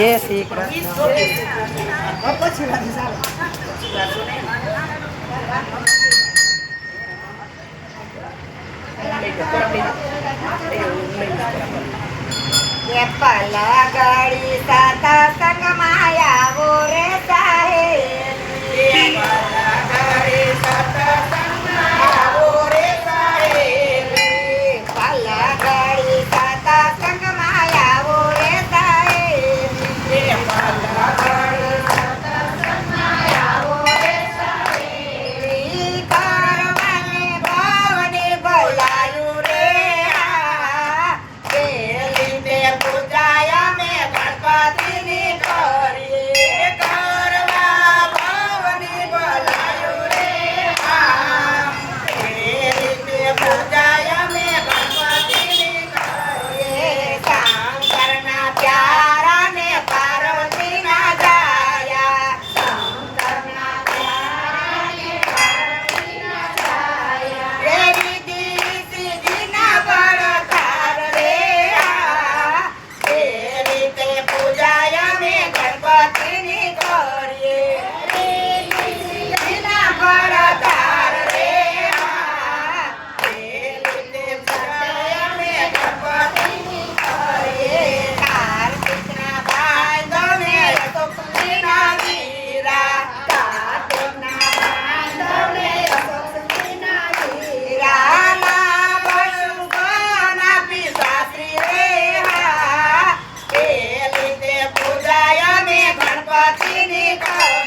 જય શ્રી ગાડી સાતા America!